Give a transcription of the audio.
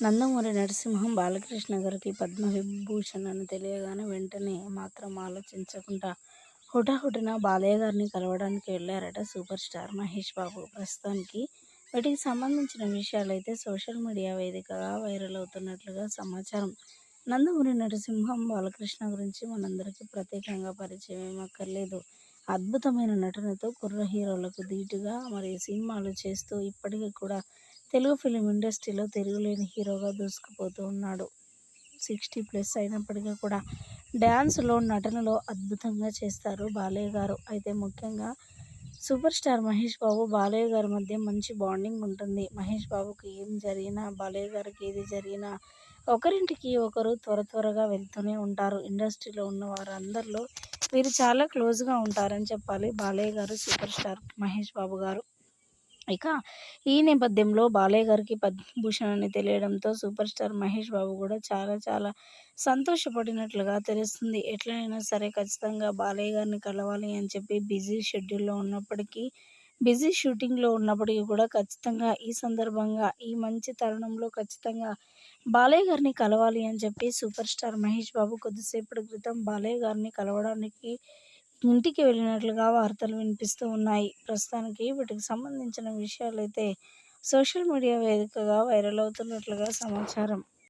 నందమూరి నరసింహం బాలకృష్ణ గారికి పద్మవిభూషణ్ అని తెలియగానే వెంటనే మాత్రం ఆలోచించకుండా హుటాహుటిన బాలయ్య గారిని కలవడానికి వెళ్ళారట సూపర్ స్టార్ మహేష్ బాబు. ప్రస్తుతానికి వీటికి సంబంధించిన విషయాలైతే సోషల్ మీడియా వేదికగా వైరల్ అవుతున్నట్లుగా సమాచారం. నందమూరి నరసింహం బాలకృష్ణ గురించి మనందరికీ ప్రత్యేకంగా పరిచయం ఏమక్కర్లేదు. అద్భుతమైన నటనతో కుర్ర హీరోలకు ధీటుగా మరియు సినిమాలు చేస్తూ ఇప్పటికీ కూడా తెలుగు ఫిలిం ఇండస్ట్రీలో తిరుగులేని హీరోగా దూసుకుపోతూ ఉన్నాడు. సిక్స్టీ ప్లస్ అయినప్పటికీ కూడా డ్యాన్స్లో నటనలో అద్భుతంగా చేస్తారు బాలయ్య గారు. అయితే ముఖ్యంగా సూపర్ స్టార్ మహేష్ బాబు బాలయ్య గారి మధ్య మంచి బాండింగ్ ఉంటుంది. మహేష్ బాబుకి ఏం జరిగినా బాలయ్య గారికి ఏది జరిగినా ఒకరింటికి ఒకరు త్వర త్వరగా వెళ్తూనే ఉంటారు. ఇండస్ట్రీలో ఉన్న వారందరిలో వీరు చాలా క్లోజ్గా ఉంటారని చెప్పాలి బాలయ్య గారు సూపర్ స్టార్ మహేష్ బాబు గారు. ఇక ఈ నేపథ్యంలో బాలయ్య గారికి పద్మభూషణ్ అని తెలియడంతో సూపర్ స్టార్ మహేష్ బాబు కూడా చాలా చాలా సంతోషపడినట్లుగా తెలుస్తుంది. ఎట్లయినా సరే ఖచ్చితంగా బాలయ్య గారిని కలవాలి అని చెప్పి బిజీ షెడ్యూల్లో ఉన్నప్పటికీ బిజీ షూటింగ్లో ఉన్నప్పటికీ కూడా ఖచ్చితంగా ఈ సందర్భంగా ఈ మంచి తరుణంలో ఖచ్చితంగా బాలయ్య గారిని కలవాలి అని చెప్పి సూపర్ స్టార్ మహేష్ బాబు కొద్దిసేపటి క్రితం బాలయ్య గారిని కలవడానికి ఇంటికి వెళ్ళినట్లుగా వార్తలు వినిపిస్తూ ఉన్నాయి. ప్రస్తుతానికి వీటికి సంబంధించిన విషయాలైతే సోషల్ మీడియా వేదికగా వైరల్ అవుతున్నట్లుగా సమాచారం.